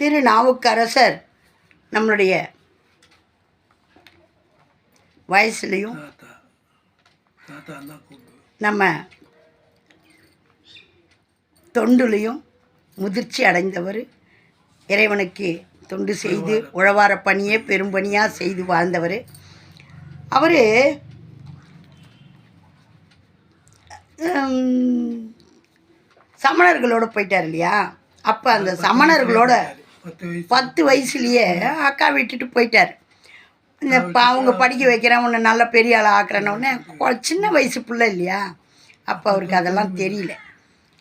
திரு நாவுக்கரசர் நம்மளுடைய வயசுலேயும் நம்ம தொண்டுலையும் முதிர்ச்சி அடைந்தவர். இறைவனுக்கு தொண்டு செய்து உழவார பணியே பெரும்பணியாக செய்து வாழ்ந்தவர். அவர் சமணர்களோட போயிட்டார் இல்லையா? அப்போ அந்த சமணர்களோட பத்து வயசு. பத்து வயசுலேயே அக்கா விட்டுட்டு போயிட்டார். இந்த அவங்க படிக்க வைக்கிறேன் உன்னை நல்ல பெரிய ஆள் ஆக்குறேன்னொடனே சின்ன வயசு பிள்ளை இல்லையா? அப்போ அவருக்கு அதெல்லாம் தெரியல.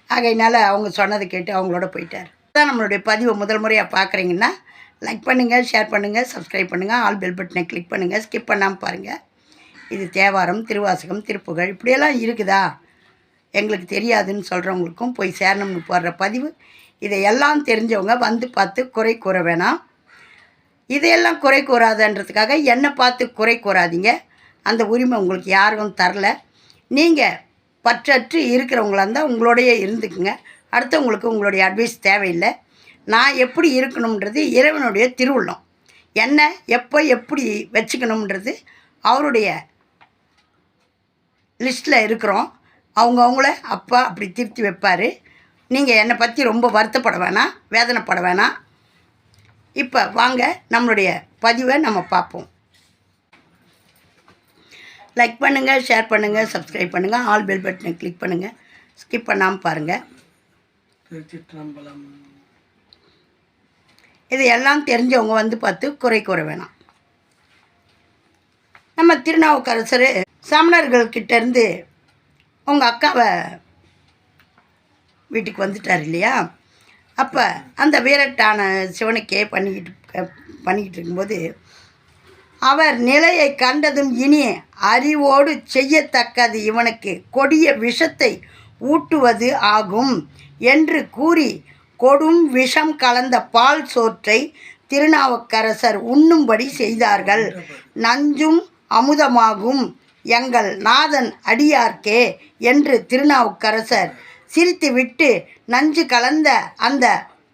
ஆகையினால அவங்க சொன்னதை கேட்டு அவங்களோட போயிட்டார். தான் நம்மளுடைய பதிவை முதல் முறையாக பார்க்குறீங்கன்னா லைக் பண்ணுங்கள் ஷேர் பண்ணுங்கள் சப்ஸ்கிரைப் பண்ணுங்கள் ஆல் பெல் பட்டனை கிளிக் பண்ணுங்கள் ஸ்கிப் பண்ணாமல் பாருங்கள் இது தேவாரம் திருவாசகம் திருப்புகழ் இப்படியெல்லாம் இருக்குதா? எங்களுக்கு தெரியாதுன்னு சொல்கிறவங்களுக்கும் போய் சேரணும்னு போடுற பதிவு இதையெல்லாம் தெரிஞ்சவங்க வந்து பார்த்து குறை கூற வேணாம். இதையெல்லாம் குறை கூறாதன்றதுக்காக என்னை பார்த்து குறை கூறாதீங்க. அந்த உரிமை உங்களுக்கு யாரும் தரல. நீங்கள் பற்றற்று இருக்கிறவங்களா இருந்தால் உங்களோடையே இருந்துக்குங்க. அடுத்தவங்களுக்கு உங்களுடைய அட்வைஸ் தேவையில்லை. நான் எப்படி இருக்கணுன்றது இறைவனுடைய திருவுள்ளம். என்ன எப்போ எப்படி வச்சுக்கணுன்றது அவருடைய லிஸ்ட்டில் இருக்கிறோம். அவங்கவுங்கள அப்பா அப்படி திருத்தி வைப்பார். நீங்கள் என்னை பற்றி ரொம்ப வருத்தப்பட வேணாம் வேதனைப்பட வேணாம். இப்போ வாங்க நம்மளுடைய பதிவை நம்ம பார்ப்போம். லைக் பண்ணுங்கள் ஷேர் பண்ணுங்கள் சப்ஸ்கிரைப் பண்ணுங்கள் ஆல் பெல் பட்டனை கிளிக் பண்ணுங்கள் ஸ்கிப் பண்ணாமல் பாருங்கள் திருச்சிற்றம்பலம். இதையெல்லாம் தெரிஞ்சவங்க வந்து பார்த்து குறை கூற வேணாம். நம்ம திருநாவுக்கரசர் சமணர்கள்கிட்ட இருந்து உங்கள் அக்காவை வீட்டுக்கு வந்துட்டார் இல்லையா? அப்போ அந்த வீரட்டான சிவனுக்கே பண்ணிக்கிட்டு பண்ணிக்கிட்டு இருக்கும்போது அவர் நிலையை கண்டதும் இனி அறிவோடு செய்யத்தக்கது இவனுக்கு கொடிய விஷத்தை ஊட்டுவது ஆகும் என்று கூறி கொடும் விஷம் கலந்த பால் சோற்றை திருநாவுக்கரசர் உண்ணும்படி செய்தார்கள். நஞ்சும் அமுதமாகும். எங்கள் நாதன் அடியார்க்கே என்று திருநாவுக்கரசர் சிரித்துவிட்டு நஞ்சு கலந்த அந்த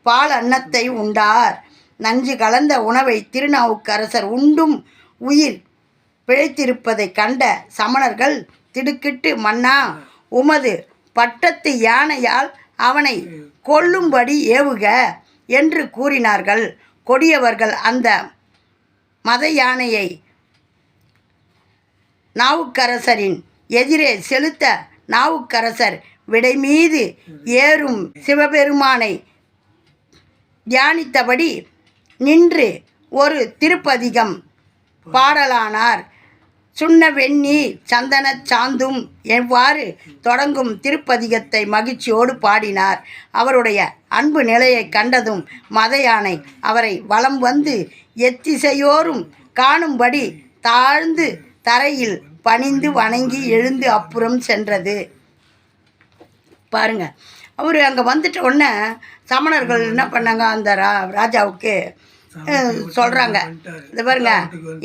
பால் அன்னத்தை உண்டார். நஞ்சு கலந்த உணவை திருநாவுக்கரசர் உண்டும் உயிர் பிழைத்திருப்பதைக் கண்ட சமணர்கள் திடுக்கிட்டு மன்னா உமது பட்டத்து யானையால் அவனை கொல்லும்படி ஏவுக என்று கூறினார்கள். கொடியவர்கள் அந்த மத யானையை நாவுக்கரசரின் எதிரே செலுத்த நாவுக்கரசர் விடை மீது ஏறும் சிவபெருமானை தியானித்தபடி நின்று ஒரு திருப்பதிகம் பாடலானார். சுண்ண வெண்ணி சந்தன சாந்தும் எவ்வாறு தொடங்கும் திருப்பதிகத்தை மகிழ்ச்சியோடு பாடினார். அவருடைய அன்பு நிலையை கண்டதும் மத யானை அவரை வலம் வந்து எத்திசையோரும் காணும்படி தாழ்ந்து தரையில் பணிந்து வணங்கி எழுந்து அப்புறம் சென்றது. பாருங்க. அவர் அங்கே வந்துட்ட உடனே சமணர்கள் என்ன பண்ணாங்க? அந்த ரா ராஜாவுக்கு சொல்கிறாங்க இது பாருங்க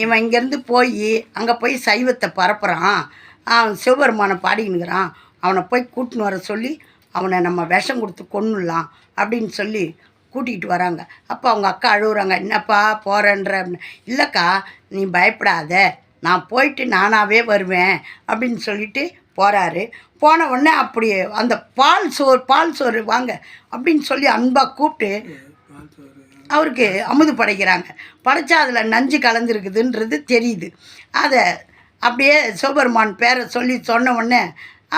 இவன் இங்கேருந்து போய் அங்கே போய் சைவத்தை பரப்புகிறான் அவன் சிவபெருமானை பாடினுக்கிறான். அவனை போய் கூட்டின்னு வர சொல்லி அவனை நம்ம விஷம் கொடுத்து கொன்னுடலாம் அப்படின்னு சொல்லி கூட்டிகிட்டு வராங்க. அப்போ அவங்க அக்கா அழுகுறாங்க என்னப்பா போகிறேன்ற இல்லைக்கா நீ பயப்படாத. நான் போயிட்டு நானாகவே வருவேன் அப்படின்னு சொல்லிட்டு போகிறாரு போன உடனே அப்படி அந்த பால் சோறு பால் சோறு வாங்க அப்படின்னு சொல்லி அன்பாக கூப்பிட்டு அவருக்கு அமுது படைக்கிறாங்க. படைச்சா அதில் நஞ்சு கலந்துருக்குதுன்றது தெரியுது. அதை அப்படியே சிவபெருமான் பேரை சொல்லி சொன்ன உடனே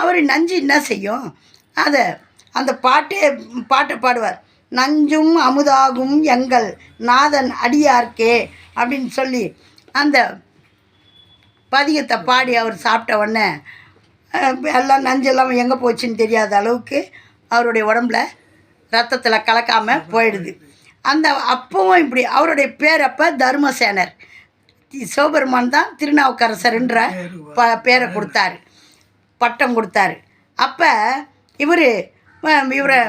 அவர் நஞ்சு என்ன செய்யும்? அதை அந்த பாட்டே பாட்டை பாடுவார். நஞ்சும் அமுதாகும் எங்கள் நாதன் அடியார்க்கே அப்படின்னு சொல்லி அந்த பதிகத்தை பாடி அவர் சாப்பிட்ட உடனே எல்லாம் நஞ்செல்லாம் எங்கே போச்சுன்னு தெரியாத அளவுக்கு அவருடைய உடம்புல ரத்தத்தில் கலக்காமல் போயிடுது. அந்த அப்பவும் இப்படி அவருடைய பேர் அப்போ தர்மசேனர். சிவபெருமான் தான் திருநாவுக்கரசருன்ற ப பேரை கொடுத்தாரு. பட்டம் கொடுத்தாரு. அப்போ இவர் இவரை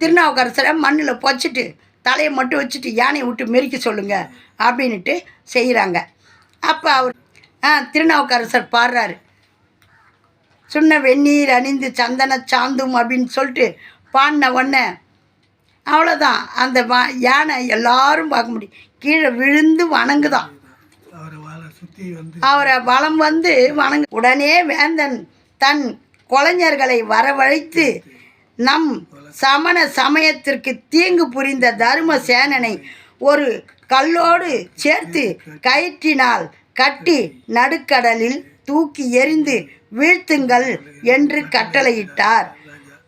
திருநாவுக்கரசரை மண்ணில் பொச்சிட்டு தலையை மட்டும் வச்சுட்டு யானையை விட்டு மெரிக்க சொல்லுங்க அப்படின்ட்டு செய்கிறாங்க அப்போ அவர் ஆ திருநாவுக்கரசர் பாடுறாரு. சுண்ண வெந்நீர் அணிந்து சந்தன சாந்தும் அப்படின்னு சொல்லிட்டு பாடின உடனே அவ்வளோதான் அந்த வா யானை எல்லாரும் பார்க்க முடியும். கீழே விழுந்து வணங்குதான் அவரை வளம் வந்து வணங்கு உடனே வேந்தன் தன் கொலைஞர்களை வரவழைத்து நம் சமண சமயத்திற்கு தீங்கு புரிந்த தரும சேனனை ஒரு கல்லோடு சேர்த்து கயிற்றினால் கட்டி நடுக்கடலில் தூக்கி எறிந்து வீழ்த்துங்கள் என்று கட்டளையிட்டார்.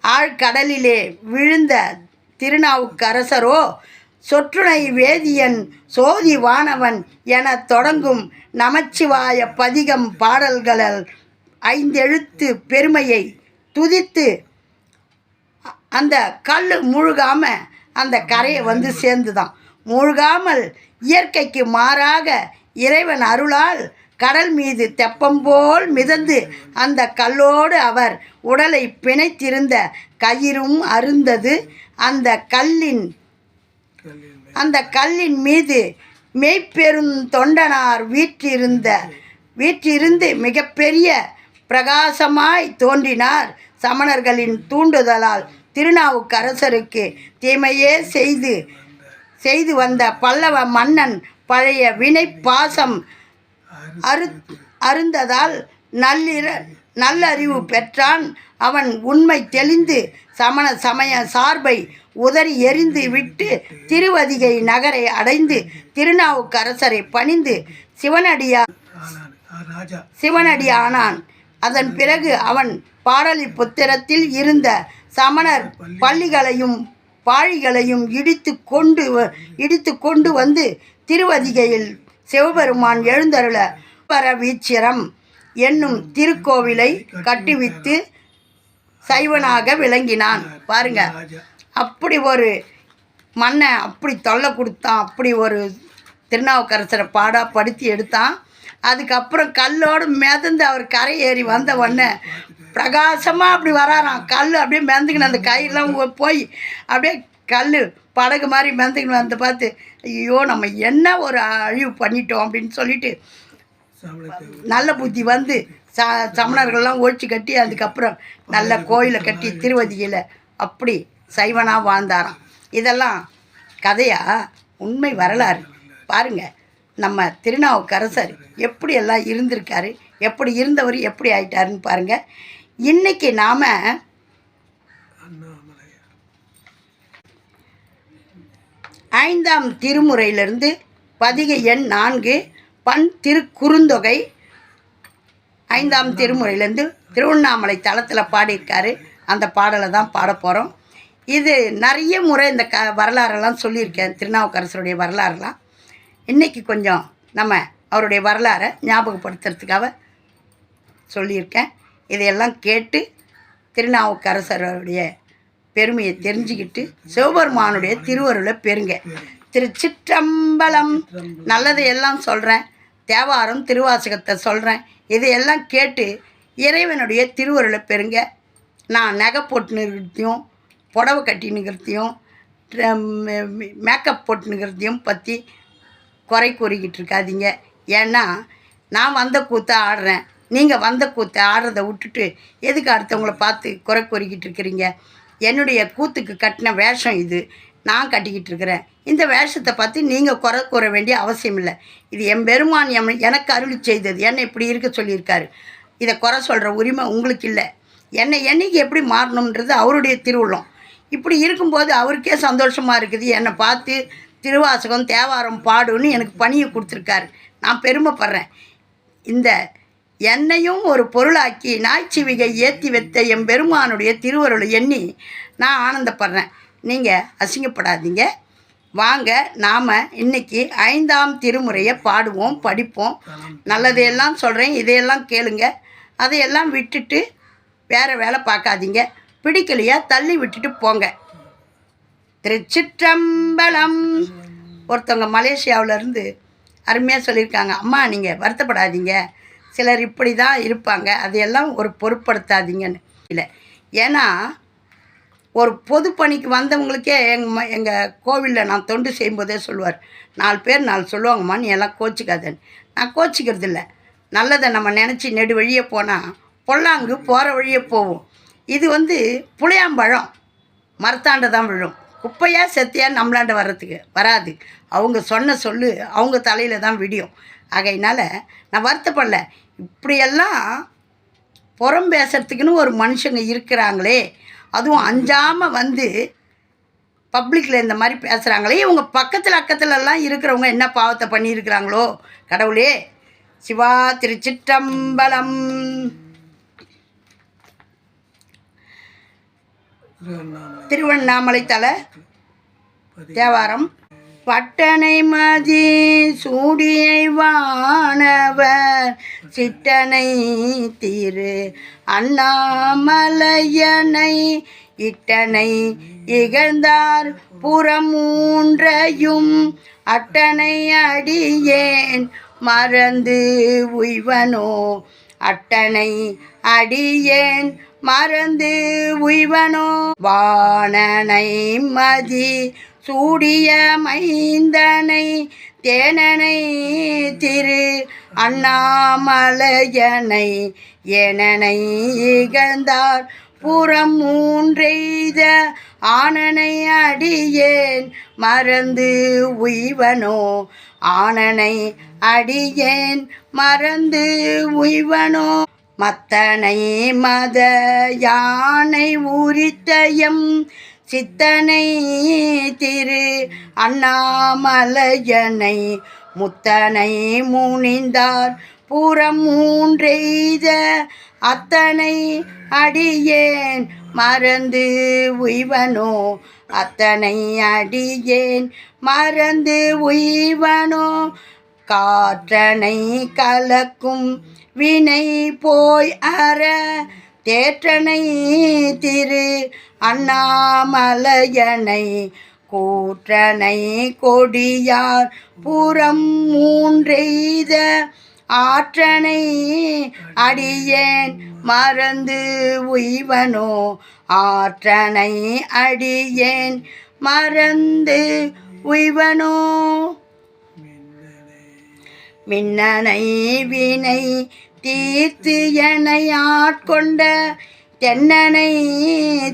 ஆழ்கடலிலே விழுந்த திருநாவுக்கரசரோ சொற்றுணை வேதியன் சோதி வானவன் என தொடங்கும் நமச்சிவாய பதிகம் பாடல்களால் ஐந்தெழுத்து பெருமையை துதித்து அந்த கல் முழுகாம அந்த கரையை வந்து சேர்ந்துதான். மூழ்காமல் இயற்கைக்கு மாறாக இறைவன் அருளால் கடல் மீது தெப்பம் போல் மிதந்து அந்த கல்லோடு அவர் உடலை பிணைத்திருந்த கயிறும் அருந்தது. அந்த கல்லின் அந்த கல்லின் மீது மெய்ப்பெரும் தொண்டனார் வீற்றிருந்த வீற்றிருந்து மிகப்பெரிய பிரகாசமாய் தோன்றினார். சமணர்களின் தூண்டுதலால் திருநாவுக்கரசருக்கு தீமையே செய்து செய்து வந்த பல்லவ மன்னன் பழைய வினை பாசம் அரு அருந்ததால் நல்லிர நல்லறிவு பெற்றான். அவன் உண்மை தெளிந்து சமண சமய சார்பை உதறி எரிந்து விட்டு திருவதிகை நகரை அடைந்து திருநாவுக்கரசரை பணிந்து சிவனடியா சிவனடி ஆனான் அதன் பிறகு அவன் பாடலிபுத்திரத்தில் இருந்த சமணர் பள்ளிகளையும் பாழிகளையும் இடித்து கொண்டு வ- இடித்து கொண்டு வந்து திருவதிகையில் சிவபெருமான் எழுந்தருள பரவீச்சிரம் என்னும் திருக்கோவிலை கட்டுவித்து சைவனாக விளங்கினான். பாருங்க. அப்படி ஒரு மண்ணை அப்படி தொல்லை கொடுத்தான். அப்படி ஒரு திருநாவுக்கரசரை பாடா படுத்தி எடுத்தான். அதுக்கப்புறம் கல்லோடு மிதந்து அவர் கரை ஏறி வந்த உடனே பிரகாசமாக அப்படி வராராம். கல் அப்படியே மிதந்துக்கின்னு அந்த கையெல்லாம் போய் அப்படியே கல் படகு மாதிரி மிதந்துக்கின்னு வந்து பார்த்து ஐயோ நம்ம என்ன ஒரு அழிவு பண்ணிட்டோம்? அப்படின்னு சொல்லிட்டு நல்ல புத்தி வந்து ச சமணர்கள்லாம் ஒழிச்சு கட்டி அதுக்கப்புறம் நல்ல கோயிலை கட்டி திருவதியில் அப்படி சைவனாக வாழ்ந்தாராம். இதெல்லாம் கதையா? உண்மை வரலாறு. பாருங்கள் நம்ம திருநாவுக்கரசர் எப்படி எல்லாம் இருந்திருக்காரு எப்படி இருந்தவர் எப்படி ஆயிட்டாருன்னு பாருங்கள் இன்றைக்கி நாம் ஐந்தாம் திருமுறையிலிருந்து பதிகை எண் நான்கு பண் திருக்குறுந்தொகை ஐந்தாம் திருமுறையிலேருந்து திருவண்ணாமலை தளத்தில் பாடியிருக்காரு. அந்த பாடலை தான் பாட போகிறோம் இது நிறைய முறை இந்த க வரலாறெல்லாம் சொல்லியிருக்கேன். திருநாவுக்கரசருடைய வரலாறுலாம். இன்றைக்கி கொஞ்சம் நம்ம அவருடைய வரலாறை ஞாபகப்படுத்துறதுக்காக சொல்லியிருக்கேன். இதையெல்லாம் கேட்டு திருநாவுக்கரசருடைய பெருமையை தெரிஞ்சுக்கிட்டு சிவபெருமானுடைய திருவருளை பெறுங்க. திருச்சிற்றம்பலம். நல்லதை எல்லாம் சொல்கிறேன் தேவாரம் திருவாசகத்தை சொல்கிறேன் இதையெல்லாம் கேட்டு இறைவனுடைய திருவருளை பெறுங்க. நான் நகை போட்டு நிறுத்தியும் புடவை கட்டினுக்கிறதையும் மேக்கப் போட்டு நிற்கிறதையும் பற்றி குறை கூறிக்கிட்டு இருக்காதீங்க. ஏன்னா நான் வந்த கூத்தை ஆடுறேன். நீங்கள் வந்த கூத்தை ஆடுறதை விட்டுட்டு எதுக்கு அடுத்தவங்கள பார்த்து குறை கூறிக்கிட்டு இருக்கிறீங்க? என்னுடைய கூத்துக்கு கட்டின வேஷம் இது. நான் கட்டிக்கிட்டு இருக்கிறேன் இந்த வேஷத்தை பார்த்து நீங்கள் குறை கூற வேண்டிய அவசியம் இல்லை இது என் பெருமான் எம் எனக்கு அருளி செய்தது. என்னை இப்படி இருக்க சொல்லியிருக்காரு. இதை குறை சொல்கிற உரிமை உங்களுக்கு இல்லை. என்னை என்னைக்கு எப்படி மாறணுன்றது அவருடைய திருவுள்ளம் இப்படி இருக்கும்போது அவருக்கே சந்தோஷமாக இருக்குது. என்னை பார்த்து திருவாசகம் தேவாரம் பாடுன்னு எனக்கு பணியை கொடுத்துருக்காரு. நான் பெருமைப்படுறேன். இந்த என்னையும் ஒரு பொருளாக்கி நாய்ச்சிவிகை ஏற்றி வைத்த என் பெருமானுடைய திருவருளை எண்ணி நான் ஆனந்தப்படுறேன். நீங்கள் அசிங்கப்படாதீங்க. வாங்க நாம் இன்னைக்கு ஐந்தாம் திருமுறையை பாடுவோம் படிப்போம். நல்லதையெல்லாம் சொல்கிறேன் இதையெல்லாம் கேளுங்க. அதையெல்லாம் விட்டுட்டு வேறு வேலை பார்க்காதீங்க. பிடிக்கலையா தள்ளி விட்டுட்டு போங்க. திருச்சிற்றம்பலம். ஒருத்தவங்க மலேசியாவிலேருந்து அருமையாக சொல்லியிருக்காங்க. அம்மா நீங்கள் வருத்தப்படாதீங்க. சிலர் இப்படி தான் இருப்பாங்க. அதையெல்லாம் ஒரு பொருட்படுத்தாதீங்கன்னு. இல்லை. ஏன்னா ஒரு பொது பணிக்கு வந்தவங்களுக்கே எங்கள் எங்கள் கோவிலில் நான் தொண்டு செய்யும்போதே சொல்லுவார் நாலு பேர் நாலு சொல்லுவாங்கம்மா நீ எல்லாம் கோச்சிக்காதன்னு. நான் கோச்சிக்கிறது இல்லை நல்லதை நம்ம நினச்சி நெடு வழியே போனால் பொல்லாங்கு போகிற வழியே போவோம் இது வந்து புளியாம்பழம் மரத்தாண்ட தான் விழும். குப்பையா செத்தியா நம்மளாண்ட வர்றதுக்கு வராது. அவங்க சொன்ன சொல்லு அவங்க தலையில் தான் விடியும். ஆகையினால நான் வருத்தப்படல. இப்படியெல்லாம் புறம் பேசுறதுக்குன்னு ஒரு மனுஷங்க இருக்கிறாங்களே அதுவும் அஞ்சாமல் வந்து பப்ளிக்கில் இந்த மாதிரி பேசுகிறாங்களே இவங்க பக்கத்தில் அக்கத்துலலாம் இருக்கிறவங்க என்ன பாவத்தை பண்ணியிருக்கிறாங்களோ? கடவுளே சிவா திருச்சிற்றம்பலம். திருவண்ணாமலை. திருவண்ணாமலை தலை தேவாரம். பட்டனை மதி சூடியை வானவர் சிட்டனை திரு அண்ணாமலையனை. இட்டனை இகழ்ந்தார் புறமூன்றையும் அட்டனை அடியேன் மறந்து உய்வனோ. அட்டனை அடியேன் மறந்து உய்வனோ. வானனை மதி சூடிய மைந்தனை தேனனை திரு அண்ணாமலையனை எனனை இகழ்ந்தார் புறம் மூன்றெய்த ஆனனை அடியேன் மறந்து உய்வனோ? ஆனனை அடியேன் மறந்து உய்வனோ? மத்தனை மத யானை உரித்தயம் சித்தனை திரு அண்ணாமலையனை முத்தனை முனிந்தார். புறம் மூன்றெய்த அத்தனை அடியேன். மறந்து உய்வனோ? அத்தனை அடியேன். மறந்து உய்வனோ? காற்றனை கலக்கும் வினை போய் அற தேற்றனை திரு அண்ணாமலையனை கூற்றனை கொடியார் புறம் மூன்றெய்த ஆற்றனை அடியேன் மறந்து உய்வனோ ஆற்றனை அடியேன் மறந்து உய்வனோ. மின்னனை வினை தீர்த்து என்னை ஆட்கொண்ட தென்னனை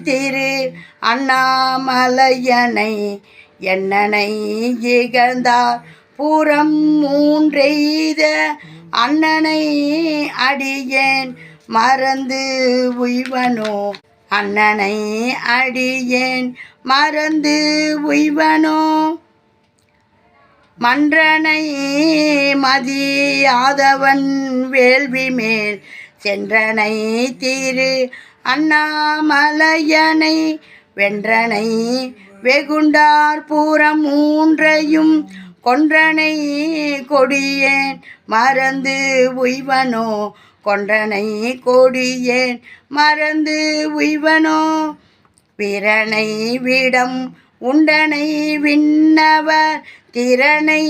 திரு அண்ணாமலையனை என்னனை இகழ்ந்தார். பூரம் மூன்றெய்த அண்ணனை அடியேன் மறந்து உய்வனோ? அண்ணனை அடியேன் மறந்து உய்வனோ? மன்றனை மதியாதவன் வேள்வி மேல் சென்றனை திரு அண்ணாமலையனை வென்றனை வெகுண்டார் பூரம் மூன்றையும் கொன்றனை கொடியேன் மறந்து உய்வனோ கொன்றனை கொடியேன் மறந்து உய்வனோ பிறனை விடம் உண்டனை விண்ணவர் திறனை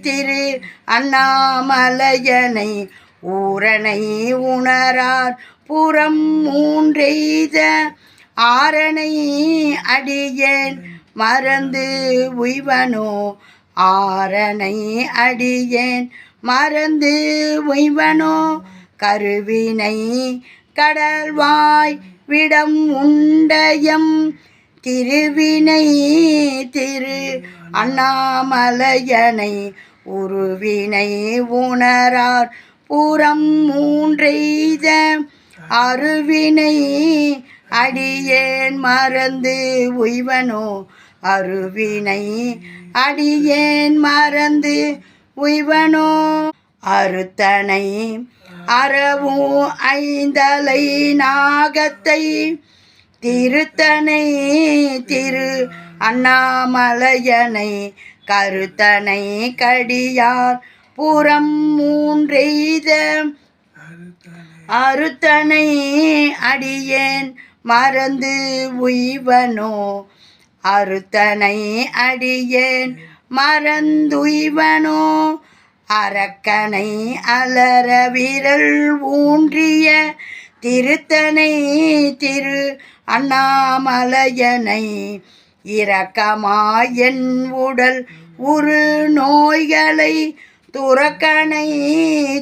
திரு அண்ணாமலையனை ஊரனை உணரார் புறம் மூன்றெய்த ஆரணை அடியேன் மறந்து உய்வனோ ஆரணை அடியேன் மறந்து உய்வனோ கருவினை கடல்வாய் விடம் உண்டயம் திருவினை திரு அண்ணாமலையனை உருவினை உணரார் புறம் மூன்றெய்த அருவினை அடியேன் மறந்து உய்வனோ? அருவினை அடியேன் மறந்து உய்வனோ? அறுத்தனை அறவும் ஐந்தலை நாகத்தை திருத்தனை திரு அண்ணாமலையனை கருத்தனை கடியார் புறம் மூன்றெய்த அறுத்தனை அடியேன் மறந்து உய்வனோ? அறுத்தனை அடியேன் மறந்துய்வனோ? அரக்கனை அலர விரல் ஊன்றிய திருத்தனை திரு அண்ணாமலையனை இரக்கமாயன் உடல் உரு நோய்களை துறக்கனை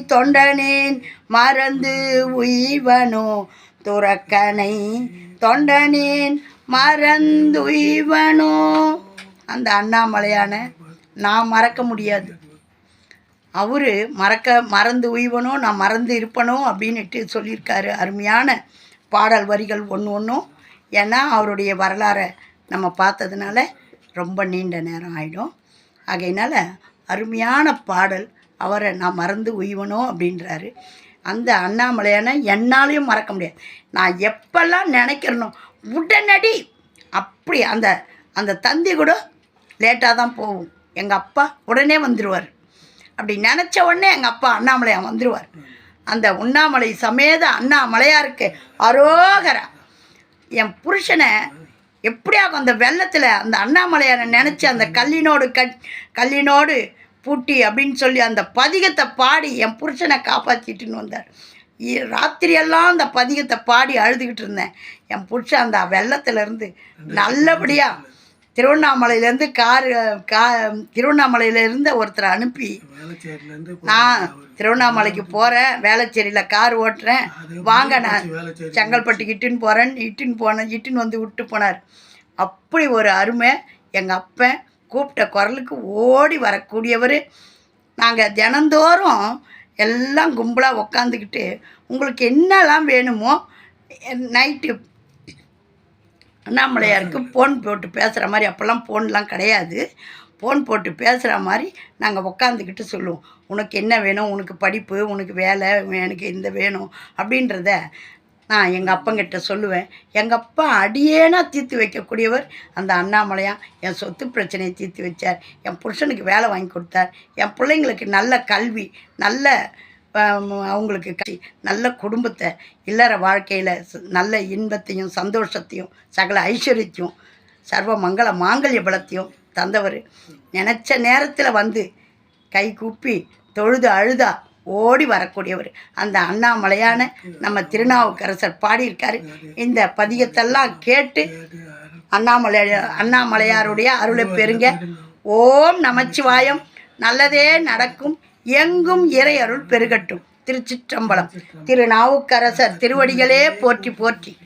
தொண்டனேன் மறந்து உய்வனோ? துறக்கனை தொண்டனேன் மறந்து உய்வனோ? அந்த அண்ணாமலையான நான் மறக்க முடியாது. அவர் மறக்க மறந்து உய்வனோ நான் மறந்து இருப்பனோ அப்படின்னுட்டு சொல்லியிருக்காரு. அருமையான பாடல் வரிகள் ஒன்று ஒன்றும். ஏன்னா அவருடைய வரலாறை நம்ம பார்த்ததுனால ரொம்ப நீண்ட நேரம் ஆகிடும் ஆகையினால் அருமையான பாடல் அவரை நான் மறந்து உய்வனோ அப்படின்றாரு. அந்த அண்ணாமலையான என்னாலையும் மறக்க முடியாது. நான் எப்பெல்லாம் நினைக்கிறனோ உடனடி அப்படி அந்த அந்த தந்தி கூட லேட்டாக தான் போகும். எங்கள் அப்பா உடனே வந்துடுவார் அப்படி நினச்ச உடனே எங்கள் அப்பா அண்ணாமலையான் வந்துடுவார் அந்த உண்ணாமலை சமேத அண்ணாமலையாருக்கு அரோகரா. என் புருஷனை எப்படியாகும் அந்த வெள்ளத்தில் அந்த அண்ணாமலையாரை நினச்சி அந்த கல்லினோடு கட் கல்லினோடு பூட்டி அப்படின்னு சொல்லி அந்த பதிகத்தை பாடி என் புருஷனை காப்பாற்றிட்டுன்னு வந்தார். இ- ராத்திரியெல்லாம் அந்த பதிகத்தை பாடி அழுதுகிட்டு இருந்தேன். என் புருஷன் அந்த வெள்ளத்துலேருந்து நல்லபடியாக திருவண்ணாமலையிலேருந்து காரு கா திருவண்ணாமலையிலேருந்து ஒருத்தரை அனுப்பி நான் திருவண்ணாமலைக்கு போகிறேன் வேளச்சேரியில் கார் ஓட்டுறேன். வாங்க நான் செங்கல்பட்டுக்கு இட்டுன்னு போகிறேன் இட்டுன்னு போனேன் இட்டுன்னு வந்து விட்டு போனார். அப்படி ஒரு அருமை எங்கள் அப்பன் கூப்பிட்ட குரலுக்கு ஓடி வரக்கூடியவர். நாங்கள் தினந்தோறும் எல்லாம் கும்பலாக உக்காந்துக்கிட்டு உங்களுக்கு என்னெல்லாம் வேணுமோ நைட்டு அண்ணாமலையாருக்கு ஃபோன் போட்டு பேசுகிற மாதிரி அப்போல்லாம் ஃபோன்லாம் கிடையாது. ஃபோன் போட்டு பேசுகிற மாதிரி நாங்கள் உக்காந்துக்கிட்டு சொல்லுவோம். உனக்கு என்ன வேணும்? உனக்கு படிப்பு உனக்கு வேலை எனக்கு இந்த வேணும் அப்படின்றத நான் எங்கள் அப்பங்கிட்ட சொல்லுவேன். எங்கள் அப்பா அடியேனா தீர்த்து வைக்கக்கூடியவர் அந்த அண்ணாமலையா. என் சொத்து பிரச்சனையை தீர்த்து வச்சார். என் புருஷனுக்கு வேலை வாங்கி கொடுத்தார். என் பிள்ளைங்களுக்கு நல்ல கல்வி நல்ல அவங்களுக்கு கல்வி, நல்ல குடும்பத்தை இல்லற வாழ்க்கையில் நல்ல இன்பத்தையும் சந்தோஷத்தையும் சகல ஐஸ்வர்யத்தையும் சர்வ மங்கள மாங்கல்ய பலத்தையும் தந்தவர். நினச்ச நேரத்தில் வந்து கை கூப்பி தொழுது அழுதா ஓடி வரக்கூடியவர். அந்த அண்ணாமலையான நம்ம திருநாவுக்கரசர் பாடியிருக்காரு. இந்த பதியத்தெல்லாம் கேட்டு அண்ணாமலை அண்ணாமலையாருடைய அருளை பெறுங்க. ஓம் நமச்சிவாயம். நல்லதே நடக்கும். எங்கும் இறை அருள் பெருகட்டும். திருச்சிற்றம்பலம். திருநாவுக்கரசர் திருவடிகளே போற்றி போற்றி.